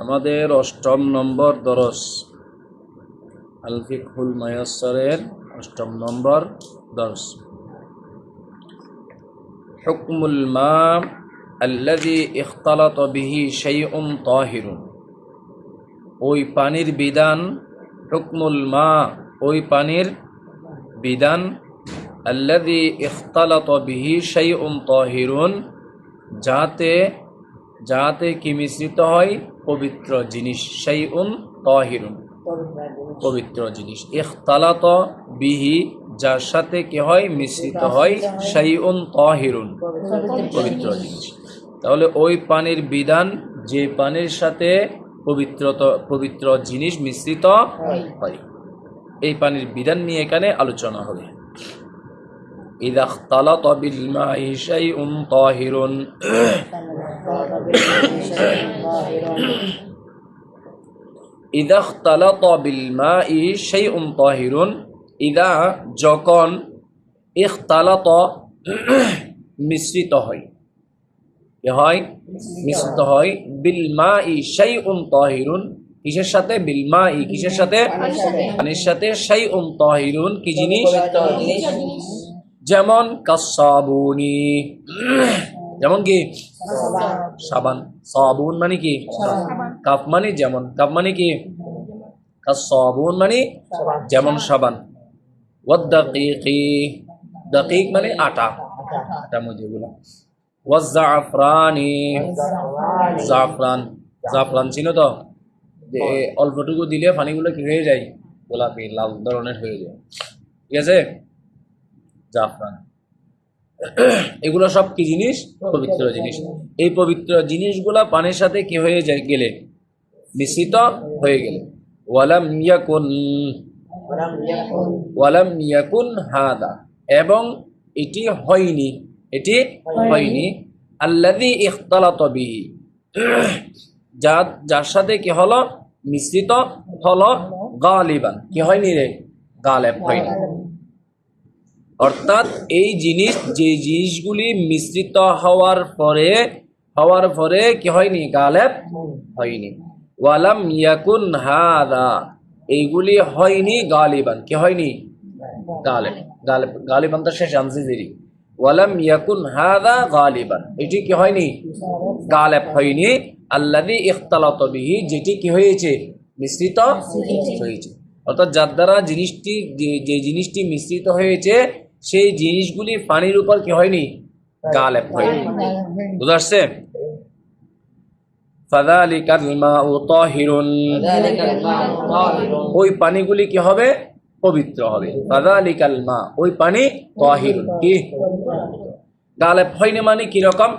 আমাদের অষ্টম নম্বর দরস। আলফিকুল মায়াসরের অষ্টম নম্বর দরস। হুকমুল মা আল্লাদি ইখতালাত বিহি শাইউন তাহিরুন। ওই পানির বিধান, হুকমুল মা, ওই পানির বিধান আল্লাদি ইখতালাত বিহি শাইউন তাহিরুন, যাতে যাতে কি মিশ্রিত হয়? পবিত্র জিনিস সেই উন তহিরুন। পবিত্র জিনিস। এখতালাত বিহি, যার সাথে কি হয়? মিশ্রিত হয়। সেই উন তহিরুন। পবিত্র জিনিস। তাহলে ওই পানির বিধান, যে পানির সাথে পবিত্র পবিত্র জিনিস মিশ্রিত হয়। এই পানির বিধান নিয়ে এখানে আলোচনা হবে। ইদাখতালাত বিল মাই শাইউন তাহিরুন। اختلط بالماء شيء طاهر إذا اختلط بالماء شيء طاهر إذا যখন اختلط মিশ্রিত হয় কি হয় মিশ্রিত হয় বিল মাই শাইউন তাহিরুন কিসের সাথে বিল মাই কিসের সাথে পানির সাথে শাইউন তাহিরুন কি জিনিস যেমন কাসাবুনি যেমন কি? সাবান। সাবুন। মানে কি? কাপ মানে যেমন। কাপ মানে কি? সাবুন মানে যেমন সাবান। ওয়াদ্দাকিকি দাকিক। মানে আটা। আটা। মধ্যে গুলো ওয়াজ্জাফরানি জাফরান। জাফরান। ছিল তো? যে অল্পটুকু দিলে পানিগুলো কি হয়ে যায়? গোলাপি লাল ধরনের হয়ে যায়। ঠিক আছে? জাফরান। এগুলো সব কি জিনিস? পবিত্র জিনিস। এই পবিত্র জিনিসগুলা পানির সাথে কি হয়ে যায়? গেলে। মিশ্রিত হয়ে গেলে। ওয়ালাম ওয়ালাম হাদা। এবং এটি হয়নি। এটি হয়নি। আল্লাদি ইখতালাত বিহি। যা যার সাথে কি হলো? মিশ্রিত হলো গালিবান। কি হয়নি রে? গালেব হয়নি। অর্থাৎ এই জিনিস যে জিনিসগুলি মিশ্রিত হওয়ার পরে হওয়ার পরে কি হয়নি? গালেব হয়নি। ওয়ালাম ইয়াকুন হাদা এইগুলি হয়নি গালিবান। কি হয়নি? গালেব। গালেব গালিবান তো শেষ আনসিজিরি ওয়ালাম ইয়াকুন হাদা গালিবান। এটি কি হয়নি? গালেব হয়নি। আল্লাদি ইখতালাত বিহি যেটি কি হয়েছে? মিশ্রিত হয়েছে। অর্থাৎ যার দ্বারা জিনিসটি যে যে জিনিসটি মিশ্রিত হয়েছে সেই জিনিসগুলি পানির উপর কি হয়নি? গালেব হয়নি। বুঝতে পারছে? ওই পানিগুলি কি হবে? পবিত্র হবে। ফাযালিকাল মা ওই পানি তাহিরুন। কি? গালেব হয়নি মানে কি রকম?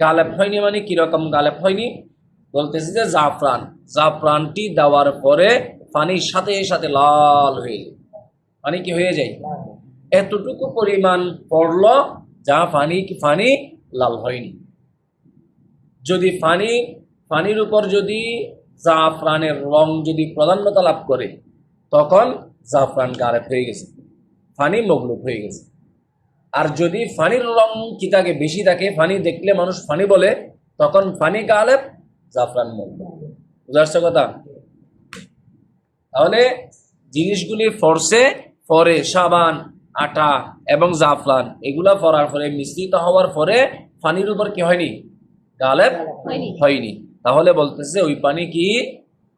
গালেব হয়নি মানে কি রকম? গালেব হয়নি? বলতেছে যে জাফরান। জাফরানটি দেওয়ার পরে পানির সাথে সাথে লাল হয়ে যায়। পানি কি হয়ে যায়? এতটুকু পরিমাণ পড়ল যা পানি পানি লাল হয়নি। যদি পানি পানির উপর যদি জাফরানের রং যদি প্রাধান্যতা লাভ করে, তখন জাফরান গারেব হয়ে গেছে, ফানি মগলুব হয়ে গেছে। আর যদি ফানির রং কি থাকে বেশি থাকে ফানি দেখলে মানুষ ফানি বলে, তখন ফানি গালেব জাফরান মগলুব। বুঝতে পারছ কথা? তাহলে জিনিসগুলি ফরসে ফরে সাবান আটা এবং জাফলান এগুলা ফরার পরে মিশ্রিত হওয়ার পরে পানির উপর কি হয়নি? গালেব হয়নি। তাহলে বলতেছে ওই পানি কি?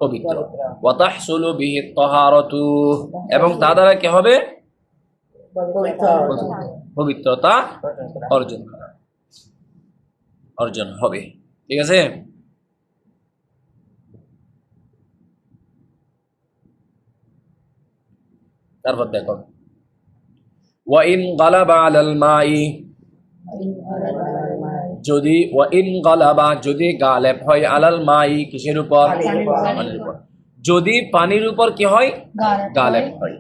পবিত্র। ওয়াতাহসুলু বিহি তাহারাতু এবং তা দ্বারা কি হবে? পবিত্রতা অর্জন অর্জন হবে। ঠিক আছে? তারপর দেখো। ওয়াইন গালাবা আলাল মাই যদি ওয়াইন গালাবা যদি গালেব হয় আলাল মাই কিসের উপর? পানির উপর। যদি পানির উপর কি হয়? গালেব হয়।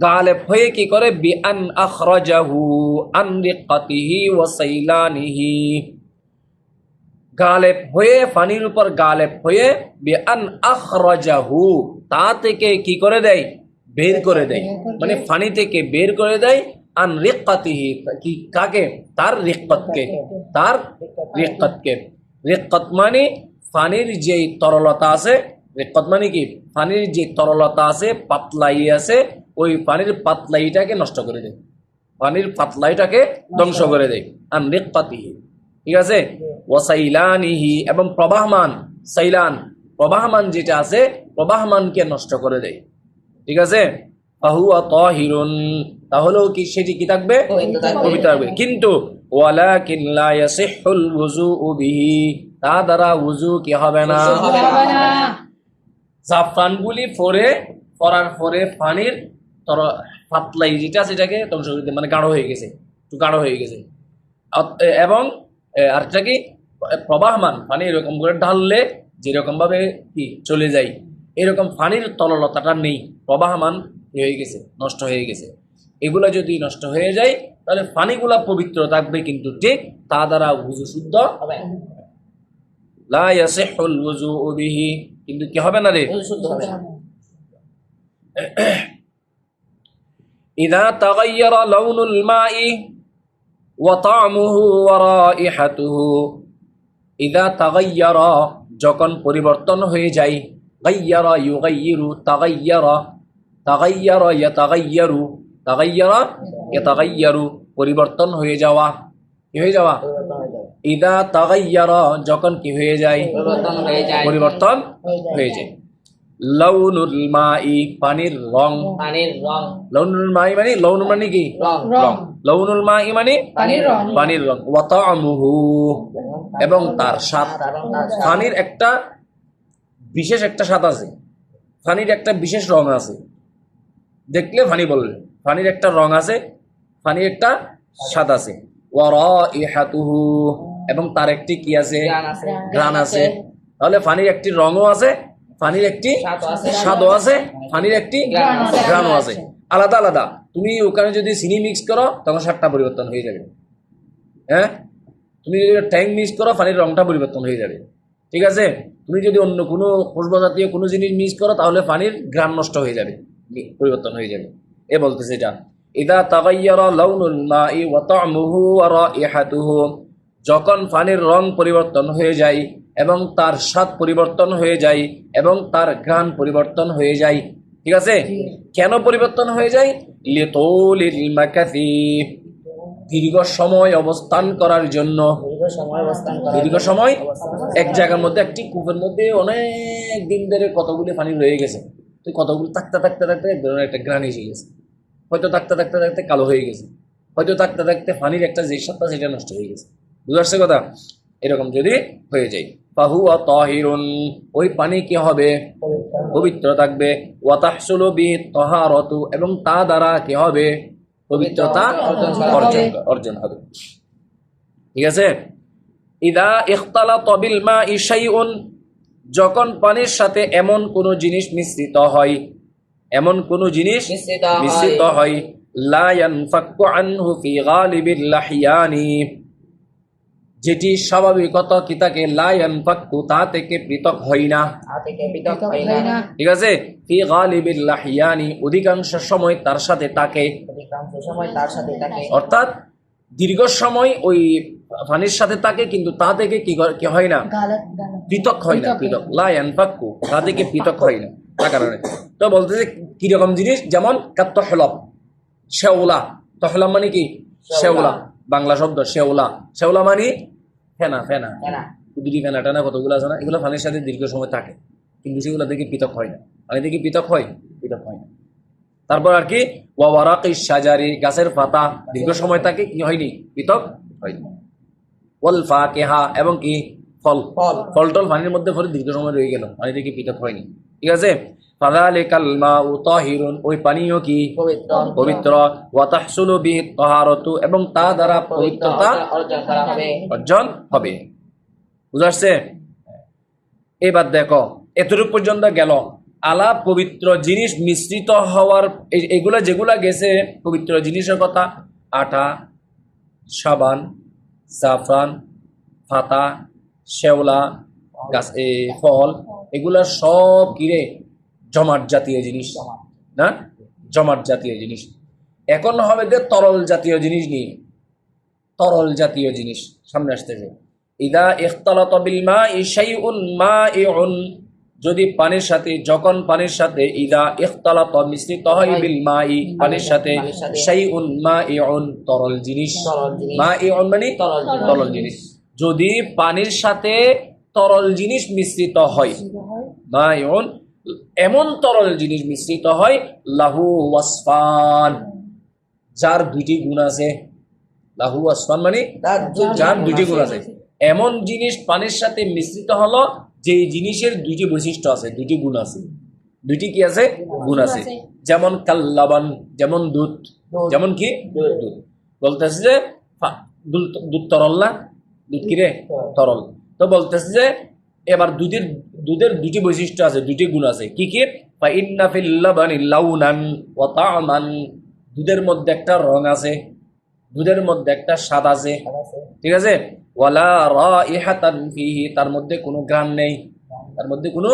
গালেব হয়ে কি করে? বিআন আখরাজাহু আন রিকাতিহি ওয়া সাইলানিহি। গালেব হয়ে পানির উপর গালেব হয়ে বিআন আখরাজাহু তা থেকে কি করে দেয়? বের করে দেয়। মানে পানি থেকে বের করে দেয় আন রিকাতিহি কি কাকে? তার রিক্কতকে। তার রিক্কতকে। রিক্কত মানে ফানির যে তরলতা আছে রেকত মানে কি? ফানির যে তরলতা আছে পাতলাই আছে ওই পানির পাতলাইটাকে নষ্ট করে দেয়। পানির পাতলাইটাকে ধ্বংস করে দেয়। আন রেকপাতিহি ঠিক আছে? ওয়াসাইলানিহি। এবং প্রবাহমান সাইলান। প্রবাহমান যেটা আছে প্রবাহমানকে নষ্ট করে দেয়। ঠিক আছে? ফাহুয়া তাহিরুন। তাহলেও কি সেটি কি থাকবে? পবিত্র থাকবে। কিন্তু ওয়ালাকিন লা ইয়াসিহুল ওযুউ বিহি। তা দ্বারা উযু কি হবে না? জাফরানগুলি পরে পরার পরে পানির তর পাতলাই যেটা সেটাকে ধ্বংস করে মানে গাঢ় হয়ে গেছে। একটু গাঢ় হয়ে গেছে। এবং আরেকটা কি? প্রবাহমান। পানি এরকম করে ঢাললে যেরকম ভাবে কি? চলে যায়। এরকম পানির তরলতাটা নেই প্রবাহমান হয়ে গেছে নষ্ট হয়ে গেছে এগুলা যদি নষ্ট হয়ে যায় তাহলে পানিগুলা পবিত্র থাকবে কিন্তু ঠিক তা দ্বারা উজু শুদ্ধ হবে লা ইয়াসিহুল ওযুউ বিহি কিন্তু কি হবে না রে উযু শুদ্ধ হবে না। إذا تغير لون الماء وطعمه ورائحته إذا تغير যখন পরিবর্তন হয়ে যায় غير يغير تغير تغير يتغير تغير يتغير পরিবর্তন হয়ে যাওয়া কি হয়ে যাওয়া পরিবর্তন হয়ে যাবে। ইদা তাগাইয়ার যখন কি হয়ে যায় পরিবর্তন হয়ে যায় পরিবর্তন হয়ে যায় লাউনুল মাই পানির রং পানির রং লৌনুল মাই মানে লৌন মানে কি রং রং লৌনুল মাই মানে পানির রং পানির রং ওয়াতামুহু এবং তার স্বাদ এবং তার স্বাদ। পানির একটা বিশেষ একটা স্বাদ আছে। ফানির একটা বিশেষ রং আছে। দেখলে ফানি বলবে। ফানির একটা রং আছে ফানির একটা স্বাদ আছে। ওয়ারাইহাতুহু। এবং তার একটি কি আছে? গান আছে। গ্রান আছে। তাহলে ফানির একটি রঙও আছে ফানির একটি স্বাদও আছে। ফানির একটি। গ্রানও আছে। আলাদা আলাদা। তুমি ওখানে যদি চিনি মিক্স করো তখন স্বাদটা পরিবর্তন হয়ে যাবে। হ্যাঁ? তুমি যদি ট্যাং মিক্স করো পানির রংটা পরিবর্তন হয়ে যাবে। ঠিক আছে? তুমি যদি অন্য কোনো পুষ্প জাতীয় কোনো জিনিস মিস করো, তাহলে পানির গ্রান নষ্ট হয়ে যাবে পরিবর্তন হয়ে যাবে। এ বলতেছে এটা। ইদা তাগাইয়ারা লাউনুল মাই ওয়া তা'মুহু ওয়া রাইহাতুহু যখন পানির রং পরিবর্তন হয়ে যায় এবং তার স্বাদ পরিবর্তন হয়ে যায় এবং তার ঘ্রাণ পরিবর্তন হয়ে যায়, ঠিক আছে? কেন পরিবর্তন হয়ে যায়? লিতুলিল মাকাসি দীর্ঘ সময় অবস্থান করার জন্য। দীর্ঘ সময় এক জায়গার মধ্যে একটি কূপের মধ্যে অনেক দিন ধরে কতগুলি পানি রয়ে গেছে। তো কতগুলো থাকতে থাকতে থাকতে এক ধরনের একটা গ্রান এসে গেছে। হয়তো থাকতে থাকতে থাকতে কালো হয়ে গেছে। হয়তো থাকতে থাকতে পানির একটা যে সত্তা সেটা নষ্ট হয়ে গেছে। বুঝতে পারছে কথা? এরকম যদি হয়ে যায়। পাহু তহিরুন ওই পানি কি হবে? পবিত্র থাকবে। ওয়াতাহসুলু বি তহারতু এবং তা দ্বারা কি হবে? পবিত্রতা অর্জন অর্জন হবে। ঠিক আছে? ইদা ইখতালা তবিল মা ইশাইউন যখন পানির সাথে এমন কোনো জিনিস মিশ্রিত হয় এমন কোনো জিনিস মিশ্রিত হয়। মিশ্রিত হয় লা ইয়ানফাক্কু আনহু ফি গালিবিল লাহিয়ানি। যেটি স্বাভাবিকত কি তাকে লা ইয়ানফাক্কু তা থেকে পৃথক হয় না। থেকে পৃথক হয় না। ঠিক আছে? ফি গালিবিল লাহিয়ানি অধিকাংশ সময় তার সাথে তাকে। অধিকাংশ সময় তার সাথে থাকে অর্থাৎ দীর্ঘ সময় ওই পানির সাথে থাকে কিন্তু তা থেকে কি করে- কি হয় না? পৃথক হয় না পৃথক লায়ান ফাক্কু তা থেকে পৃথক হয় না। তার কারণে। তো বলতেছে কীরকম জিনিস? যেমন কাত্তহলব শেওলা। তহলাম মানে কি? শেওলা। বাংলা শব্দ শেওলা। শেওলা মানে ফেনা ফেনা। কুদুরি ফেনা টানা কতগুলো আছে না? এগুলো পানির সাথে দীর্ঘ সময় থাকে। কিন্তু সেগুলো থেকে পৃথক হয় না। পানি থেকে পৃথক হয়? পৃথক হয় না। তারপর আর কি ওয়ারাকি সাজারি গাছের পাতা দীর্ঘ সময় থাকে কি হয়নি? পৃথক হয়নি ওয়াল ফাকিহা এবং কি? ফল। ফল। ফল টল পানির মধ্যে পরে দীর্ঘ সময় রয়ে গেল। পানি থেকে পৃথক হয়নি। ঠিক আছে? ফাযালিকাল মাউ তাহিরুন ওই পানীয় কি? পবিত্র। ওয়া তাহসুলু বিহি তাহারাতু এবং তা দ্বারা পবিত্রতা অর্জন হবে। অর্জন হবে। বুঝা আসছে এবার দেখো এতটুকু পর্যন্ত গেল। আলা পবিত্র জিনিস মিশ্রিত হওয়ার এগুলা যেগুলা গেছে পবিত্র জিনিসের কথা আটা সাবান জাফরান ফাতা শেওলা গাছ ফল এগুলা সব কিরে জমাট জাতীয় জিনিস না? জমাট জাতীয় জিনিস। এখন হবে যে তরল জাতীয় জিনিস নিয়ে। তরল জাতীয় জিনিস সামনে আসতেছে। ইদা ইখতালাত বিল মাই শাইউন মাইউন। যদি পানির সাথে যখন পানির সাথে ইদা ইখতালাত মিশ্রিত হয় বিল মাই পানির সাথে পানির সাথে। শাইউন মাইউন তরল জিনিস। মা মাইউন মানে তরল জিনিস। তরল জিনিস। যদি পানির সাথে তরল জিনিস মিশ্রিত হয়। মাইউন এমন তরল জিনিস মিশ্রিত হয় লাহু ওয়াসফান। যার দুইটি গুণ আছে। লাহু ওয়াসফান মানে যার দুইটি গুণ আছে। এমন জিনিস পানির সাথে মিশ্রিত হলো যে জিনিসের দুইটি বৈশিষ্ট্য আছে দুইটি গুণ আছে। দুইটি কি আছে? গুণ আছে। যেমন কাল্লাবান যেমন দুধ। যেমন কি? দুধ। বলতেছে যে দুধ দুধ তরল না? দুধ কি রে? তরল। তো বলতেছে যে এবার দুধের দুধের দুটি বৈশিষ্ট্য আছে, দুটি গুণ আছে। কি কি? দুধের মধ্যে একটা রং আছে, দুধের মধ্যে একটা স্বাদ আছে। ঠিক আছে? ওয়ালা রাইহাতান ফিহি, তার মধ্যে কোনো গ্রাম নেই। তার মধ্যে কোনো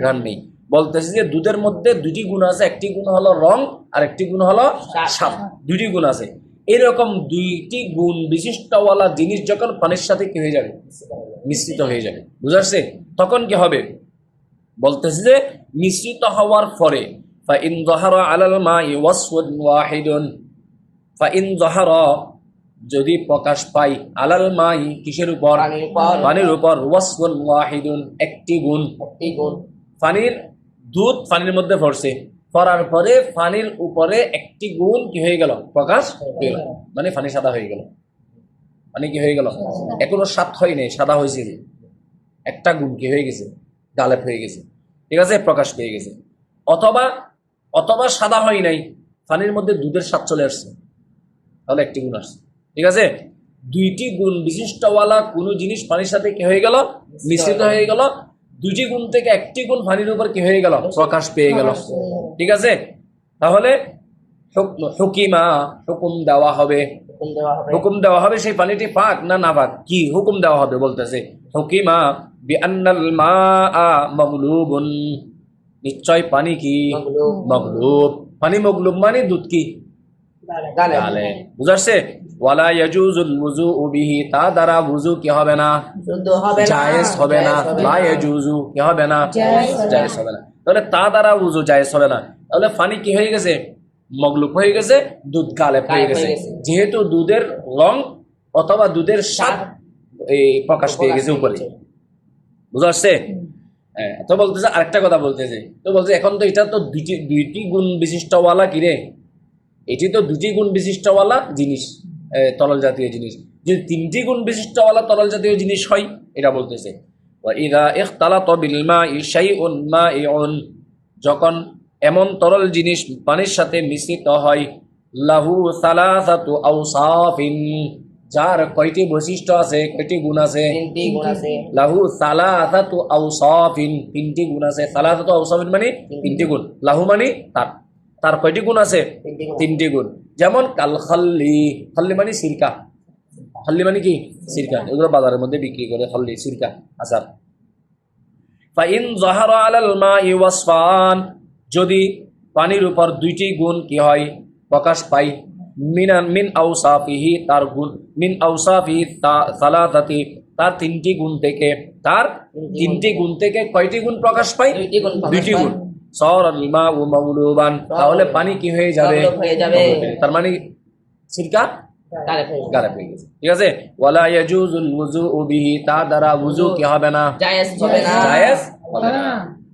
গ্রাম নেই। বলতেছে যে দুধের মধ্যে দুটি গুণ আছে, একটি গুণ হলো রং আর একটি গুণ হলো স্বাদ। দুটি গুণ আছে। এরকম দুইটি গুণ বিশিষ্টওয়ালা জিনিস যখন পানির সাথে কি হয়ে যাবে মিশ্রিত হয়ে যাবে বুঝাচ্ছে তখন কি হবে বলতেছে যে মিশ্রিত হওয়ার পরে فإن ظهر على الماء وصف واحد فإن ظهر যদি প্রকাশ পাই আলাল মাই কিসের উপর পানির উপর পানির উপর ওয়াসফুন ওয়াহিদুন একটি গুণ একটি গুণ পানির দুধ পানির মধ্যে পড়ছে পড়ার পরে ফানির উপরে একটি গুণ কি হয়ে গেল? প্রকাশ হয়ে গেল। মানে ফানি সাদা হয়ে গেল। মানে কি হয়ে গেল? এখনও সাত হয় নাই সাদা হয়েছে একটা গুণ কি হয়ে গেছে? গালেব হয়ে গেছে। ঠিক আছে? প্রকাশ পেয়ে গেছে। অথবা অথবা সাদা হয় নাই ফানির মধ্যে দুধের স্বাদ চলে আসছে। তাহলে একটি গুণ আসছে। ঠিক আছে? দুইটি গুণ বিশিষ্টওয়ালা কোনো জিনিস পানির সাথে কি হয়ে গেল? মিশ্রিত হয়ে গেল। দুইটি গুণ থেকে একটি গুণ পানির উপর কি হয়ে গেল? প্রকাশ পেয়ে গেল। ঠিক আছে? তাহলে হুক- হুকিমা হুকুম দেওয়া হবে। হুকুম দেওয়া হবে। সেই পানিটি পাক না না পাক? কি হুকুম দেওয়া হবে বলতেছে? হুকিমা বিআন্নাল মাআ মাগলুবুন। নিশ্চয় পানি কি? মাগলুব। পানি মগলুব মানে দুধ কি? বুঝাচ্ছে? ওয়ালা ইয়াজুজুল ওযুউ বিহি তা দ্বারা ওযু কি হবে না? জায়েজ হবে না। লা ইয়াজুজু কি হবে না? জায়েজ হবে না। তাহলে তা দ্বারা ওযু জায়েজ হবে না। তাহলে পানি কি হয়ে গেছে? মগলুব হয়ে গেছে দুধ গালেব হয়ে গেছে। যেহেতু দুধের রং অথবা দুধের স্বাদ এই প্রকাশ পেয়ে গেছে উপরে। বুঝা আসছে হ্যাঁ তো বলতেছে আরেকটা কথা বলতেছে। তো বলছে এখন তো এটা তো দুইটি দুইটি গুণ বিশিষ্টওয়ালা কি রে? এটি তো দুটি গুণ বিশিষ্টওয়ালা জিনিস। তরল জাতীয় জিনিস। যদি তিনটি গুণ বিশিষ্টওয়ালা তরল জাতীয় জিনিস হয় এটা বলতেছে যখন এমন তরল জিনিস পানির সাথে মিশ্রিত হয় লাহু সালাসাতু যার কয়টি বৈশিষ্ট্য আছে কয়টি গুণ আছে? লাহু সালাসাতু তিনটি গুণ আছে। সালাসাতু মানে তিনটি গুণ। লাহু মানে তার। তার কয়টি গুণ আছে? তিনটি গুণ। যেমন কাল খাল্লি খাল্লি মানে সিরকা। খাল্লি মানে কি? সিরকা। এগুলো বাজারের মধ্যে বিক্রি করে খাল্লি সিরকা আচার। ফাইন জাহার আলাল মাই ওয়াসফান। যদি পানির উপর দুইটি গুণ কি হয়? প্রকাশ পাই মিনান মিন আউসাফিহি তার গুণ মিন আউসাফি সালাতাতি তার তিনটি গুণ থেকে তার তিনটি গুণ থেকে কয়টি গুণ প্রকাশ পাই দুইটি গুণ। তাহলে পানি কি হয়ে যাবে। তার মানে সিরকা? গালে যাবে। গালে গেছে। ঠিক আছে? ওয়ালা ইয়াজুজুল ওযুউ বিহি তা দ্বারা ওযু কি হবে না? জায়েজ হবে না। জায়েজ হবে না।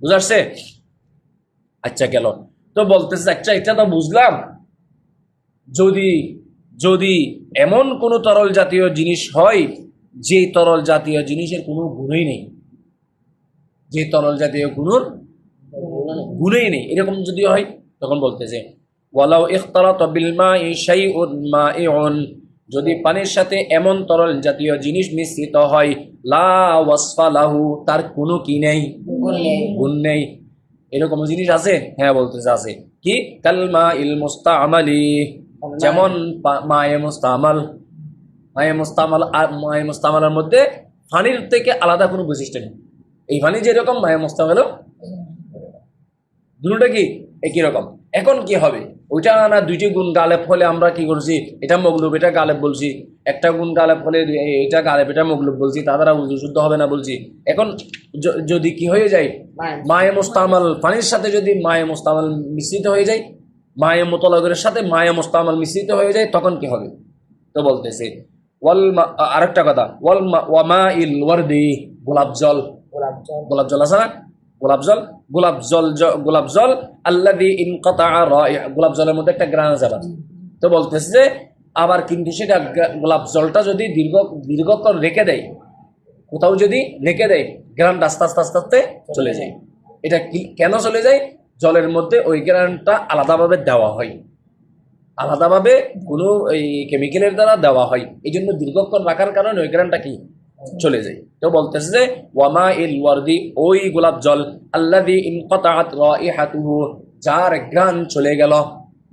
বুঝাচ্ছে আচ্ছা গেল। তো বলতেছে আচ্ছা এটা তো বুঝলাম। যদি যদি এমন কোনো তরল জাতীয় জিনিস হয় যে তরল জাতীয় জিনিসের কোনো গুণই নেই। যে তরল জাতীয় কোনো গুণই নেই। এরকম যদি হয় তখন বলতেছে ওয়ালাউ ইখতালাত বিল মাই শাইউন মাইউন। যদি পানির সাথে এমন তরল জাতীয় জিনিস মিশ্রিত হয় লা ওয়াসফা লাহু তার কোনো কি নেই? গুণ নেই। এরকম জিনিস আছে? হ্যাঁ বলতেছে আছে। কি? কালমা ইল মুস্তামালি। যেমন পা- মায়ে মুস্তামাল। মায়ে মুস্তামাল আর মায়ে মুস্তামালের মধ্যে ফানির থেকে আলাদা কোনো বৈশিষ্ট্য নেই। এই ফানি যেরকম মায়ে মুস্তামালও দুটোটা কি? একই রকম। এখন কি হবে? ওইটা না দুইটি গুণ গালেব হলে আমরা কি করছি? এটা মগলুব এটা গালেব বলছি। একটা গুণ গালেব হলে এটা গালেব এটা মগলুব বলছি। তা দ্বারা উজু শুদ্ধ হবে না বলছি। এখন যদি কি হয়ে যায়? মায়ে মোস্তামাল। পানির সাথে যদি মায়ে মোস্তামাল মিশ্রিত হয়ে যায় মায়ে মোতলগের সাথে মায়ে মোস্তামাল মিশ্রিত হয়ে যায় তখন কি হবে? তো বলতেছে ওয়াল আরেকটা কথা। ওয়াল মা- ওয়ামা ইল ওয়ার্দি গোলাপ জল। গোলাপ জল। গোলাপ জল আছে না? গোলাপ জল? গোলাপ জল গোলাপ জল আল্লাদি ইনকাতা গোলাপ জলের মধ্যে একটা গ্রান আছে। তো বলতেছে যে, আবার কিন্তু সেটা গোলাপ জলটা যদি দীর্ঘ, দীর্ঘক্ষণ রেখে দেয়, কোথাও যদি রেখে দেয়, গ্রানটা আস্তে আস্তে আস্তে আস্তে চলে যায়। এটা কি, কেন চলে যায়? জলের মধ্যে ওই গ্রানটা আলাদাভাবে দেওয়া হয়। আলাদাভাবে কোনো এই কেমিক্যালের দ্বারা দেওয়া হয়। এই জন্য দীর্ঘক্ষণ রাখার কারণে ওই গ্রানটা কি? চলে যায় তো বলতেছে যে ওয়ামা ইল ওয়ার্দি ওই গোলাপ জল আল্লাদি ইনকাতাআত রাইহাতুহু যার গ্রান চলে গেল।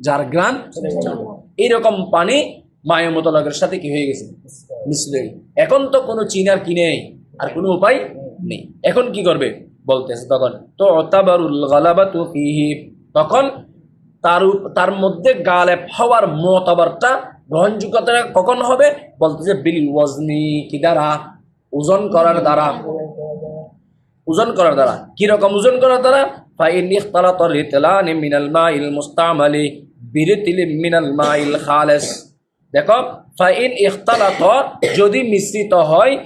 যার গ্রান এইরকম পানি মায়ের মোতলকের সাথে কি হয়ে গেছে? মিশ্র এখন তো কোনো চিনার কি নেই আর কোনো উপায় নেই। এখন কি করবে? বলতেছে তখন তো অতাবারুল গালাবাতু ফিহি। তখন তার তার মধ্যে গালে হওয়ার মতবারটা গ্রহণযোগ্যতা কখন হবে? বলতেছে বিল ওয়াজনি কি দ্বারা? ওজন করার দ্বারা। ওজন করার দ্বারা। কি রকম ওজন করার দ্বারা? দেখো, ফাইন ইখতালাত যদি মিশ্রিত হয়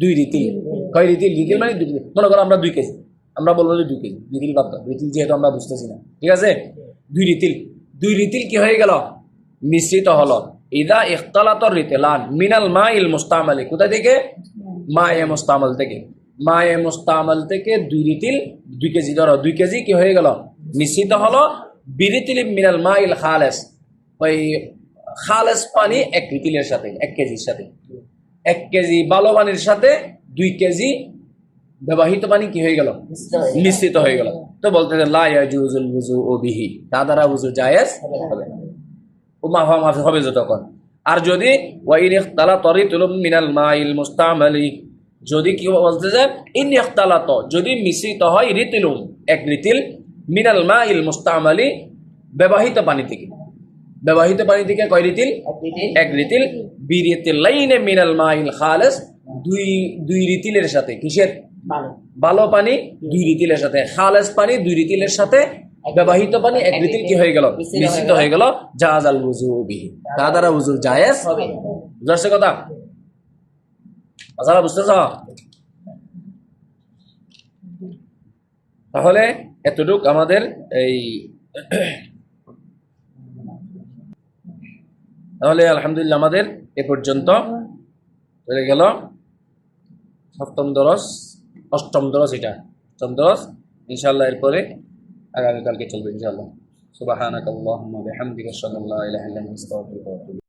দুই রিতিল। রিতিল? মানে দুই। মনে আমরা দুই কেজি। আমরা বলব যে দুই কেজি। রিতিল বাদ। রিতিল যেহেতু আমরা বুঝতেছি না। ঠিক আছে? দুই রিতিল। দুই রিতিল কি হয়ে গেল? মিশ্রিত হলো। ইদা ইখতালাত রিতলান মিনাল মাইল মুস্তামালি। কোথা থেকে? মায়ে মুস্তামাল থেকে। মায়ে মুস্তামাল থেকে দুই রিতিল, দুই কেজি ধরো, দুই কেজি কি হয়ে গেল? মিশ্রিত হলো বিরিতিল মিনাল মাইল খালেস। ওই খালেস পানি এক রিতিলের সাথে, এক কেজির সাথে। এক কেজি ভালো পানির সাথে দুই কেজি ব্যবহৃত পানি কি হয়ে গেল? মিশ্রিত হয়ে গেল। তো বলতে লা ইয়াজুজুল ওযু ও বিহি। তা দ্বারা ওযু জায়েজ হবে না। ও মাফা মাফি হবে যতক্ষণ। আর যদি ওয়াইন ইখতালা তরিতুলুম মিনাল মাইল মুস্তামালি যদি কি বলতে যায় ইন ইখতালাত যদি মিশ্রিত হয় রিতিলুম এক রিতিল মিনাল মাইল মুস্তামালি ব্যবহৃত পানি থেকে। ব্যবহৃত পানি থেকে কয় রিতিল? এক রিতিল। বিরিতিল লাইনে মিনাল মাইল খালেস দুই দুই রিতিলের সাথে। কিসের? ভালো পানি দুই রিতিলের সাথে। খালেস পানি দুই রিতিলের সাথে ব্যবহৃত পানি এক রিতিল কি হয়ে গেল? মিশ্রিত হয়ে গেল জাহাজ আল উজু বিহি। তা দ্বারা উজু জায়েজ হবে। বুঝতে কথা? আপনারা বুঝতেছ? তাহলে এতটুক আমাদের এই তাহলে আলহামদুলিল্লাহ আমাদের এ পর্যন্ত চলে গেল সপ্তম দরস অষ্টম দরস এটা। অষ্টম দরস ইনশাল্লাহ এরপরে আগামীকালকে চলবে ইনশাল্লাহ সুবাহানাক আল্লাহুম্মা বিহামদিকা আশহাদু আল্লা ইলাহা ইল্লা আনতা আস্তাগফিরুকা ওয়া আতুবু